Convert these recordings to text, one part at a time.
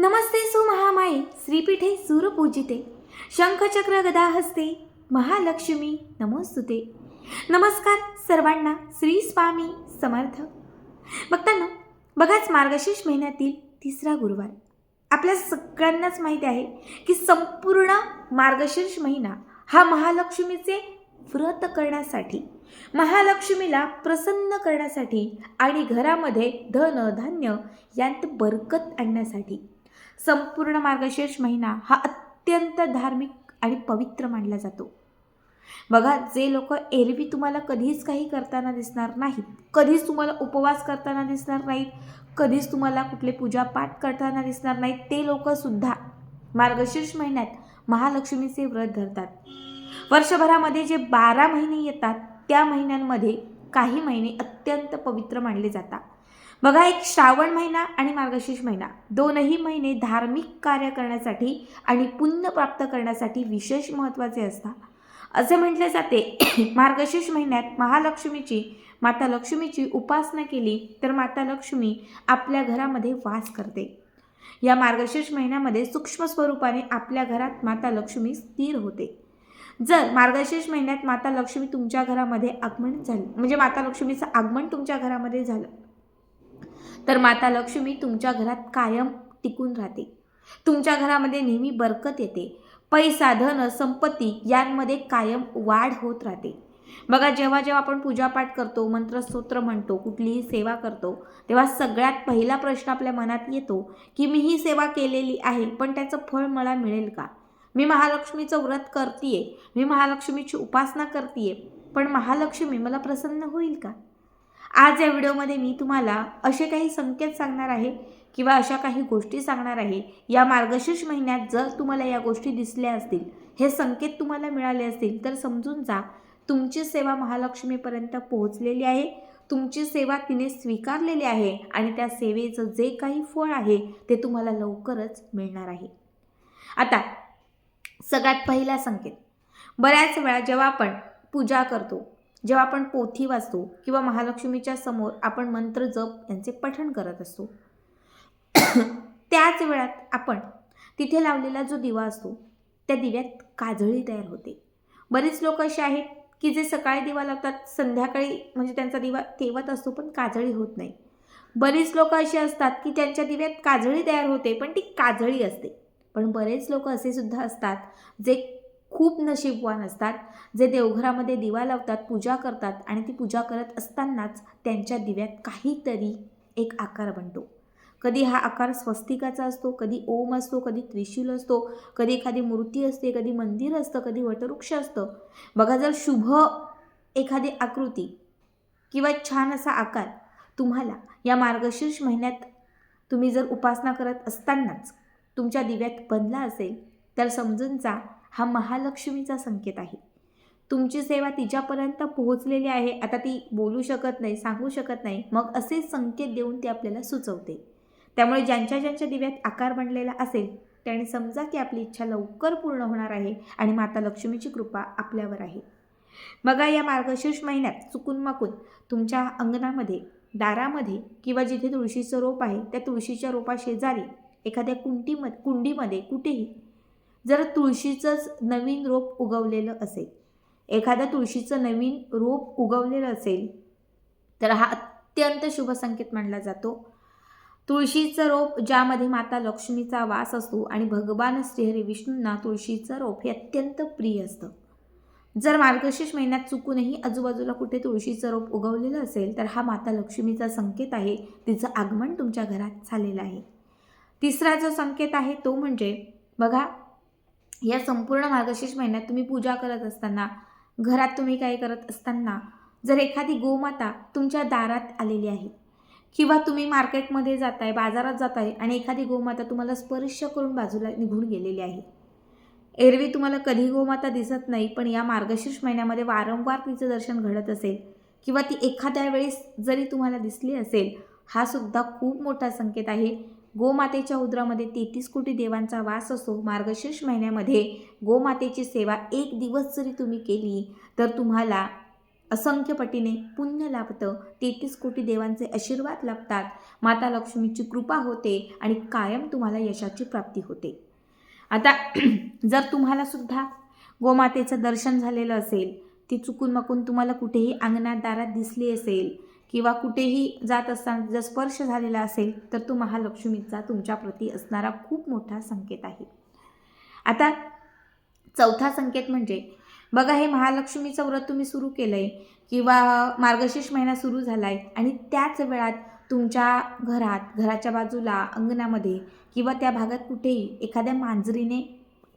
नमस्ते सुमहामाये श्रीपीठे सूरपूजिते शंखचक्र गदा हस्ते महालक्ष्मी नमोस्तुते. नमस्कार सर्वांना श्री स्वामी समर्थ. बघताना बघाच मार्गशीर्ष महिन्यातील तिसरा गुरुवार. आपल्या सगळ्यांनाच माहिती आहे की संपूर्ण मार्गशीर्ष महिना हा महालक्ष्मीचे व्रत करण्यासाठी महालक्ष्मीला प्रसन्न करण्यासाठी आणि घरामध्ये धन धान्य यांत बरकत आणण्यासाठी संपूर्ण मार्गशीर्ष महिना हा अत्यंत धार्मिक आणि पवित्र मानला जातो. बघा जे लोक एरवी तुम्हाला कधीच काही करताना दिसणार नाहीत कधीच तुम्हाला उपवास करताना दिसणार नाहीत कधीच तुम्हाला कुठले पूजापाठ करताना दिसणार नाहीत ते लोकसुद्धा मार्गशीर्ष महिन्यात महालक्ष्मीचे व्रत धरतात. वर्षभरामध्ये जे बारा महिने येतात त्या महिन्यांमध्ये काही महिने अत्यंत पवित्र मानले जातात. बघा एक श्रावण महिना आणि मार्गशीर्ष महिना. दोनही महिने धार्मिक कार्य करण्यासाठी आणि पुण्य प्राप्त करण्यासाठी विशेष महत्त्वाचे असतात. असे म्हटले जाते मार्गशीर्ष महिन्यात महालक्ष्मीची माता लक्ष्मीची उपासना केली तर माता लक्ष्मी आपल्या घरामध्ये वास करते. या मार्गशीर्ष महिन्यामध्ये सूक्ष्म स्वरूपाने आपल्या घरात माता लक्ष्मी स्थिर होते. जर मार्गशीर्ष महिन्यात माता लक्ष्मी तुमच्या घरामध्ये आगमन झालं म्हणजे माता लक्ष्मीचं आगमन तुमच्या घरामध्ये झालं तर माता लक्ष्मी तुमच्या घरात कायम टिकून राहते. तुमच्या घरामध्ये नेहमी बरकत येते. पैसा धन संपत्ती यांमध्ये कायम वाढ होत राहते. बघा जेव्हा जेव्हा आपण पूजापाठ करतो मंत्रस्तोत्र म्हणतो कुठलीही सेवा करतो तेव्हा सगळ्यात पहिला प्रश्न आपल्या मनात येतो की मी ही सेवा केलेली आहे पण त्याचं फळ मला मिळेल का? मी महालक्ष्मीचं व्रत करतीये मी महालक्ष्मीची उपासना करतीये पण महालक्ष्मी मला प्रसन्न होईल का? आज या व्हिडिओमध्ये मी तुम्हाला असे काही संकेत सांगणार आहे किंवा अशा काही गोष्टी सांगणार आहे. या मार्गशीर्ष महिन्यात जर तुम्हाला या गोष्टी दिसल्या असतील हे संकेत तुम्हाला मिळाले असतील तर समजून जा. तुमची सेवा महालक्ष्मीपर्यंत पोहोचलेली आहे. तुमची सेवा तिने स्वीकारलेली आहे आणि त्या सेवेचं जे काही फळ आहे ते तुम्हाला लवकरच मिळणार आहे. आता सगळ्यात पहिला संकेत. बऱ्याच वेळा जेव्हा आपण पूजा करतो जेव्हा आपण पोथी वाचतो किंवा महालक्ष्मीच्या समोर आपण मंत्र जप यांचे पठण करत असतो त्याच वेळात आपण तिथे लावलेला जो दिवा असतो त्या दिव्यात काजळी तयार होते. बरेच लोक असे आहेत की जे सकाळी दिवा लावतात संध्याकाळी म्हणजे त्यांचा दिवा तेवत असतो पण काजळी होत नाही. बरीच लोक अशी असतात की त्यांच्या दिव्यात काजळी तयार होते पण ती काजळी असते. पण बरेच लोक असे सुद्धा असतात जे खूप नशीबवान असतात. जे देवघरामध्ये दिवा लावतात पूजा करतात आणि ती पूजा करत असतानाच त्यांच्या दिव्यात काहीतरी एक आकार बनतो. कधी हा आकार स्वस्तिकाचा असतो कधी ओम असतो कधी त्रिशूल असतो कधी एखादी मूर्ती असते कधी मंदिर असतं कधी वटवृक्ष असतं. बघा जर शुभ एखादी आकृती किंवा छान असा आकार तुम्हाला या मार्गशीर्ष महिन्यात तुम्ही जर उपासना करत असतानाच तुमच्या दिव्यात बनला असेल तर समजून जा हा महालक्ष्मीचा संकेत आहे. तुमची सेवा तिच्यापर्यंत पोहोचलेली आहे. आता ती बोलू शकत नाही सांगू शकत नाही. मग असे संकेत देऊन ती आपल्याला सुचवते. त्यामुळे ज्यांच्या ज्यांच्या दिव्यात आकार बनलेला असेल त्याने समजा की आपली इच्छा लवकर पूर्ण होणार आहे आणि माता लक्ष्मीची कृपा आपल्यावर आहे. बघा या मार्गशीर्ष महिन्यात चुकून माकून तुमच्या अंगणामध्ये दारामध्ये किंवा जिथे तुळशीचं रोप आहे त्या तुळशीच्या रोपाशेजारी एखाद्या कुंटीमध्ये कुंडीमध्ये कुठेही जर तुळशीचंच नवीन रोप उगवलेलं असेल एखाद्या तुळशीचं नवीन रोप उगवलेलं असेल तर हा अत्यंत शुभ संकेत मानला जातो. तुळशीचं रोप ज्यामध्ये माता लक्ष्मीचा वास असतो आणि भगवान श्रीहरी विष्णूंना तुळशीचं रोप हे अत्यंत प्रिय असतं. जर मार्गशीर्ष महिन्यात चुकूनही आजूबाजूला कुठे तुळशीचं रोप उगवलेलं असेल तर हा माता लक्ष्मीचा संकेत आहे. तिचं आगमन तुमच्या घरात झालेलं आहे. तिसरा जो संकेत आहे तो म्हणजे बघा या संपूर्ण मार्गशीर्ष महिन्यात तुम्ही पूजा करत असताना घरात तुम्ही काय करत असताना जर एखादी गोमाता तुमच्या दारात आलेली आहे किंवा तुम्ही मार्केटमध्ये जाताय बाजारात जाताय आणि एखादी गोमाता तुम्हाला स्पर्श करून बाजूला निघून गेलेली आहे. एरवी तुम्हाला कधी गोमाता दिसत नाही पण या मार्गशीर्ष महिन्यामध्ये वारंवार तिचं दर्शन घडत असेल किंवा ती एखाद्या वेळेस जरी तुम्हाला दिसली असेल हा सुद्धा खूप मोठा संकेत आहे. गोमातेच्या उदरामध्ये तेहतीस कोटी देवांचा वास असो मार्गशीर्ष महिन्यामध्ये गोमातेची सेवा एक दिवस जरी तुम्ही केली तर तुम्हाला असंख्य पटीने पुण्य लाभतं. तेहतीस कोटी देवांचे आशीर्वाद लाभतात. माता लक्ष्मीची कृपा होते आणि कायम तुम्हाला यशाची प्राप्ती होते. आता जर तुम्हाला सुद्धा गोमातेचं दर्शन झालेलं असेल ती चुकून मकून तुम्हाला कुठेही अंगणात दारात दिसली असेल किंवा कुठेही जात असताना जर स्पर्श झालेला असेल तर तो महालक्ष्मीचा तुमच्याप्रती असणारा खूप मोठा संकेत आहे. आता चौथा संकेत म्हणजे बघा हे महालक्ष्मीचं व्रत तुम्ही सुरू केलं आहे किंवा मार्गशीर्ष महिना सुरू झाला आहे आणि त्याच वेळात तुमच्या घरात घराच्या बाजूला अंगणामध्ये किंवा त्या भागात कुठेही एखाद्या मांजरीने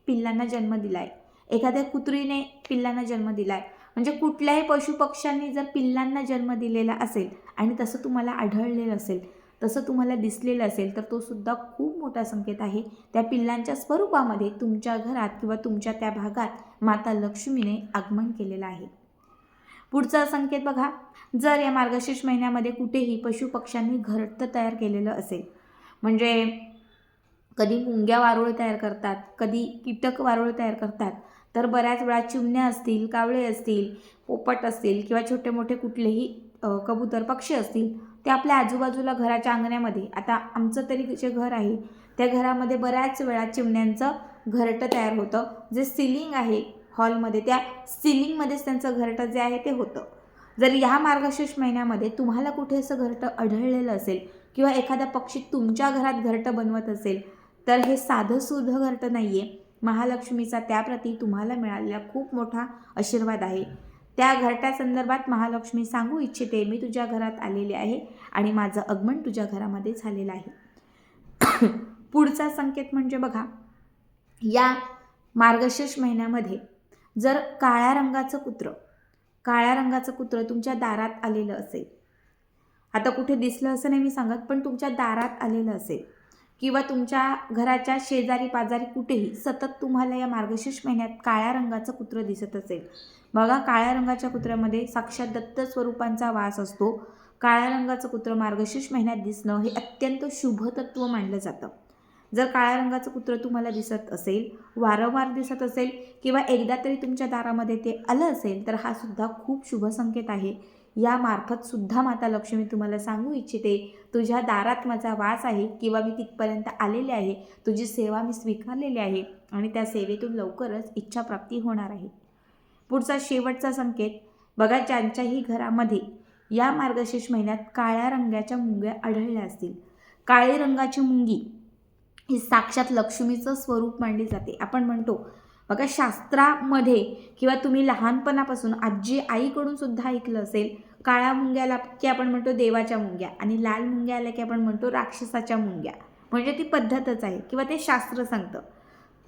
पिल्लांना जन्म दिला आहे एखाद्या कुत्रीने पिल्लांना जन्म दिला आहे म्हणजे कुठल्याही पशुपक्ष्यांनी जर पिल्लांना जन्म दिलेला असेल आणि तसं तुम्हाला आढळलेलं असेल तसं तुम्हाला दिसलेलं असेल तर तो सुद्धा खूप मोठा संकेत आहे. त्या पिल्लांच्या स्वरूपामध्ये तुमच्या घरात किंवा तुमच्या त्या भागात माता लक्ष्मीने आगमन केलेलं आहे. पुढचा संकेत बघा. जर या मार्गशीर्ष महिन्यामध्ये कुठेही पशुपक्ष्यांनी घरटं तयार केलेलं असेल म्हणजे कधी मुंग्या वारुळ तयार करतात कधी कीटक वारुळ तयार करतात तर बऱ्याच वेळा चिमण्या असतील कावळे असतील पोपट असतील किंवा छोटे मोठे कुठलेही कबूतर पक्षी असतील ते आपल्या आजूबाजूला घराच्या अंगण्यामध्ये आता आमचं तरी जे घर आहे त्या घरामध्ये बऱ्याच वेळा चिमण्यांचं घरटं तयार होतं. जे सिलिंग आहे हॉलमध्ये त्या सिलिंगमध्येच त्यांचं घरटं जे आहे ते होतं. जर ह्या मार्गशीर्ष महिन्यामध्ये तुम्हाला कुठे असं घरटं आढळलेलं असेल किंवा एखादा पक्षी तुमच्या घरात घरटं बनवत असेल तर हे साधं सुधं घरटं नाही आहे महालक्ष्मीचा त्याप्रती तुम्हाला मिळालेला खूप मोठा आशीर्वाद आहे. त्या घरट्यासंदर्भात महालक्ष्मी सांगू इच्छिते मी तुझ्या घरात आलेले आहे आणि माझं आगमन तुझ्या घरामध्ये झालेलं आहे. पुढचा संकेत म्हणजे बघा या मार्गशीर्ष महिन्यामध्ये जर काळ्या रंगाचं कुत्रं काळ्या रंगाचं कुत्रं तुमच्या दारात आलेलं असेल आता कुठे दिसलं असं नाही मी सांगत पण तुमच्या दारात आलेलं असेल किंवा तुमच्या घराच्या शेजारी पाजारी कुठेही सतत तुम्हाला या मार्गशीर्ष महिन्यात काळ्या रंगाचं कुत्रं दिसत असेल. बघा काळ्या रंगाच्या कुत्र्यामध्ये साक्षात दत्त स्वरूपांचा वास असतो. काळ्या रंगाचं कुत्रं मार्गशीर्ष महिन्यात दिसणं हे अत्यंत शुभ तत्व मानलं जातं. जर काळ्या रंगाचं कुत्रं तुम्हाला दिसत असेल वारंवार दिसत असेल किंवा एकदा तरी तुमच्या दारामध्ये ते आलं असेल तर हा सुद्धा खूप शुभ संकेत आहे. यामार्फत सुद्धा माता लक्ष्मी तुम्हाला सांगू इच्छिते. तुझ्या दारात माझा वास आहे किंवा मी तिथपर्यंत आलेले आहे. तुझी सेवा मी स्वीकारलेली आहे आणि त्या सेवेतून लवकरच इच्छाप्राप्ती होणार आहे. पुढचा शेवटचा संकेत बघा ज्यांच्याही घरामध्ये या मार्गशीर्ष महिन्यात काळ्या रंगाच्या मुंग्या आढळल्या असतील. काळी रंगाची मुंगी ही साक्षात लक्ष्मीचं स्वरूप मानली जाते. आपण म्हणतो बघा शास्त्रामध्ये किंवा तुम्ही लहानपणापासून आजी आईकडून सुद्धा ऐकलं असेल काळ्या मुंग्याला की आपण म्हणतो देवाच्या मुंग्या आणि लाल मुंग्या आल्या की आपण म्हणतो राक्षसाच्या मुंग्या. म्हणजे ती पद्धतच आहे किंवा ते शास्त्र सांगतं.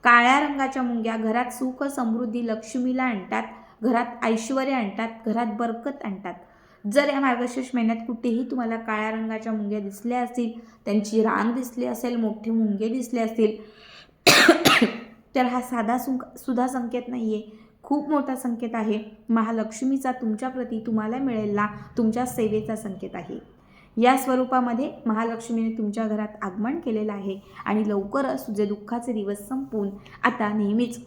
काळ्या रंगाच्या मुंग्या घरात सुख समृद्धी लक्ष्मीला आणतात घरात ऐश्वर आणतात घरात बरकत आणतात. जर या मार्गशीर्ष महिन्यात कुठेही तुम्हाला काळ्या रंगाच्या मुंग्या दिसल्या असतील त्यांची रांग दिसली असेल मोठे मुंगे दिसले असतील तर हा साधा सुं सुद्धा संकेत नाही आहे खूप मोठा संकेत आहे. महालक्ष्मीचा तुमच्याप्रती तुम्हाला मिळेला तुमच्या सेवेचा संकेत आहे. या स्वरूपामध्ये महालक्ष्मीने तुमच्या घरात आगमन केलेलं आहे आणि लवकरच तुझे दुःखाचे दिवस संपून आता नेहमीच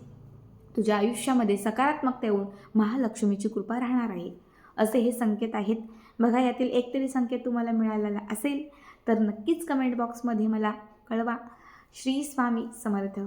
तुझ्या आयुष्यामध्ये सकारात्मकता येऊन महालक्ष्मीची कृपा राहणार आहे. असे हे संकेत आहेत. बघा यातील एक तरी संकेत तुम्हाला मिळालेला असेल तर नक्कीच कमेंट बॉक्समध्ये मला कळवा. श्री स्वामी समर्थ.